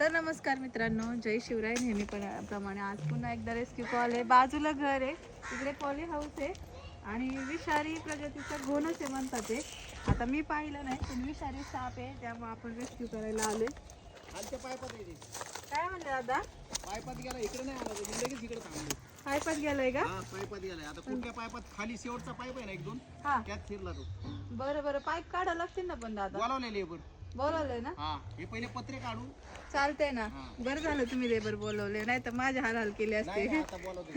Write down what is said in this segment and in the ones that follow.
तर नमस्कार मित्रांनो जय शिवराय. नेहमी पण- प्रमाणे आज पुन्हा एकदा रेस्क्यू कॉल आहे. बाजूला घर आहे. इकडे पॉली हाऊस आहे. आणि विषारी प्रजातीचा गोनस आहे म्हणतात ते. आता मी पाहिलं नाही पण विषारी साप आहे त्यामुळे आपण रेस्क्यू करायला आहे ते. काय म्हणले दादा? पायपात गेला इकडे नाही आला तो. मी लगेच इकडे थांबलो. पायपात गेलाय का? हा पायपात गेलाय. आता कुठल्या पायपात खाली शेवटचा पाईप आहे ना एक दोन? हा. त्यात फिरला तो. बरं बरं. पाईप काढा लागतील ना पण दादा? बोलावले लेबर बोलवलंय ना? हा हे पहिले पत्रे काढून चालतंय ना. बरं झालं तुम्ही लेबर बोलवले. नाही तर माझे हाल हाल केले असते. नाही, आता बोलावते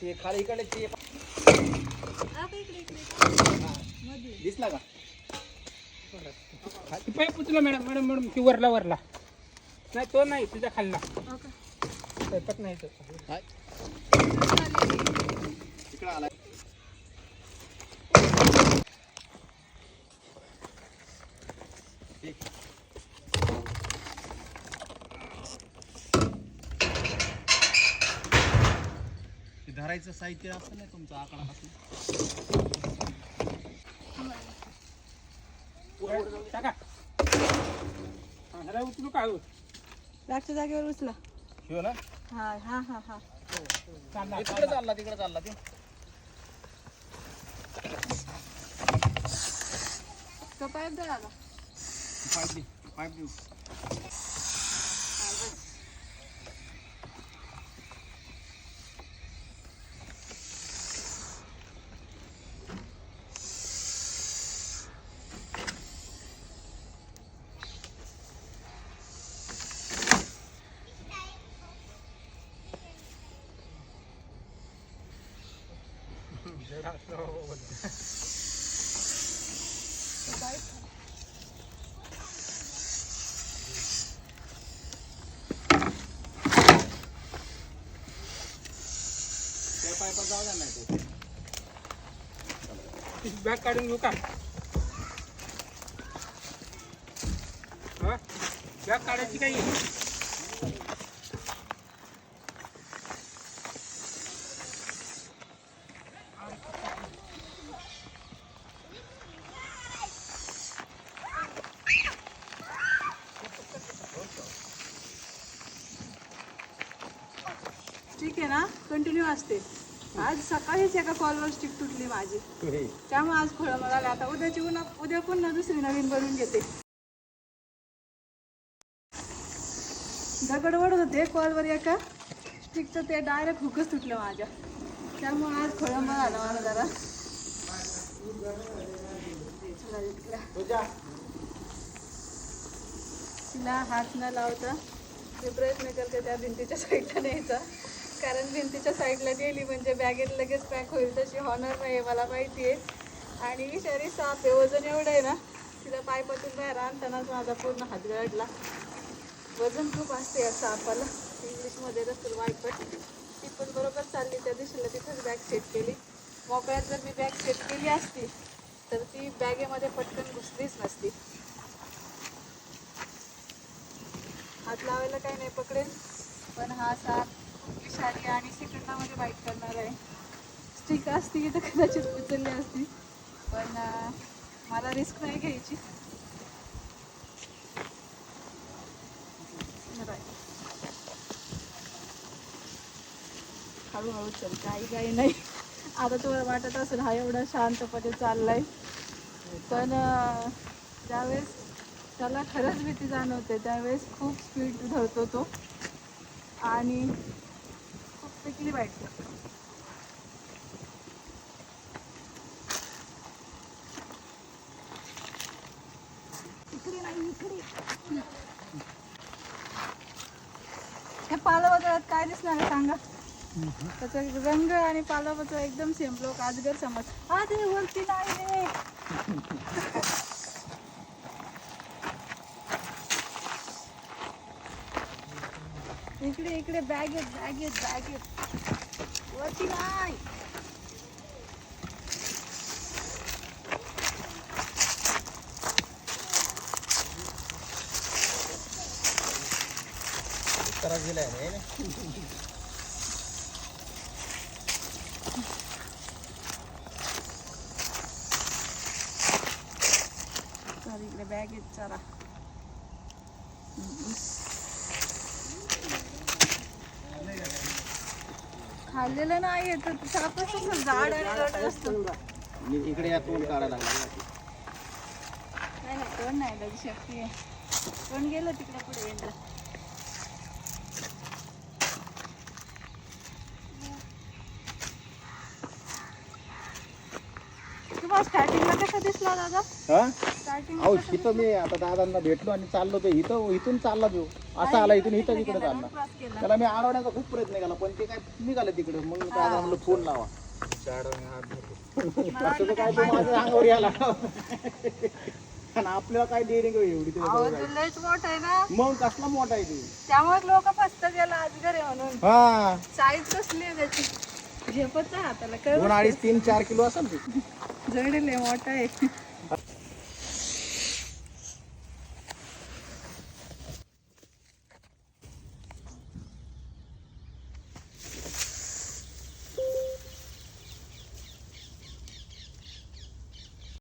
ते खाली इकडे ते. आता इकडे इकडे मध्ये दिसला का? पाईप उचला मॅडम मॅडम मॅडम ती वरला वरला. नाही तो नाही तुझ्या खाल्ला. का? स्वयंपाक नाही. इकडे धरायचं साहित्य असतं ना तुमचं आकडा असं टाका हा, उचलू का हो? जागच्या जागेवर उचला शिव ना हा हा हा हा. चालला, तिकडे चालला तिकडे चालला ते. तो पाईप पाईप दे पाईप देऊ हा, बस. तो पाईप त्या पाईपात जाऊ द्या नाही ते ती बॅग काढून घेऊ का बॅग काढायची काही ठीक आहे ना कंटिन्यू असते. आज सकाळीच एका कॉलवर स्टिक तुटली माझी. त्यामुळे आज फळं मला आता उद्याची उन्हा उद्या पुन्हा दुसरी नवीन बनवून घेते. दगड ओढत होते कॉलवर एका. स्टिकचं ते डायरेक्ट हुकच तुटलं माझ्या. त्यामुळे आज फळं मला आलं मला जरा तिला हात न लावता मी प्रयत्न करते त्या भिंतीच्या साईडला न्यायचा. कारण भिंतीच्या साईडला गेली म्हणजे बॅगेत लगेच पॅक होईल. तशी हॉनर नाही आहे मला माहिती आहे आणि विषारी साप आहे वजन एवढं आहे ना तिला पायपातून बाहेर आणतानाच माझा पूर्ण हात गळला वजन खूप असते या सापाला. इंग्लिशमध्ये रसल वायपट ती पण बरोबर चालली त्या दिशेला तिथंच बॅग सेट केली. मोकळ्यात जर मी बॅग सेट केली असती तर ती बॅगेमध्ये पटकन घुसलीच नसती. हात लावायला काही नाही पकडेल पण हा साप खूप आणि सेकंदामध्ये बाईट करणार आहे. स्टिक असती की तर कदाचित उचलली असती. पण मला रिस्क नाही घ्यायची. हळूहळू चल काही काही नाही. आता तुम्हाला वाटत असेल हा एवढा शांतपणे चाललाय. पण ज्यावेळेस त्याला खरंच भीती जाणवते त्यावेळेस खूप स्पीड धरतो तो. आणि खूप पिकली करतो इकडे नाही इकडे. हे काय दिसणार सांगा? त्याचा रंग आणि पालवाचा एकदम सेम लोक आजगर समज. आज वरती नाही इकडे इकडे बॅग येत बॅग येत बॅग येत वरती नाही त्रास दिलाय रे इकडे बॅग येत चारा खाल्लेलं नाही येत सापच झाड आणि रट असतं. इकडे या तोंड काढायला लागला. नाही नाही कोण नाही लग शक्ती आहे. कोण गेलं तिकडे पुढे यंदा तुम्हाला स्टार्टिंगला कसा दिसला दादा? हा? स्टार्टिंग अहो इथं मी आता दादांना भेटलो आणि चाललो तो इथं इथून चालला तो. असा आला इथून इथं तिकडे चालला. त्याला मी अडवण्याचा खूप प्रयत्न केला पण ते काय निघालं तिकडे. मग दादा म्हणलं फोन लावा. असं तर काय तो माझ्या अंगावर यायला आणि आपल्याला काय डेअरिंग एवढी ते आवाज लयच मोठा आहे ना? मग कसला मोठा आहे ते? त्यामुळे लोक फस्त गेला आज घरी म्हणून. हा. साईज कसली आहे त्याची? झेपत हाताला दोन कळ अडीच तीन चार किलो असेल ते. जडेल मोठा आहे.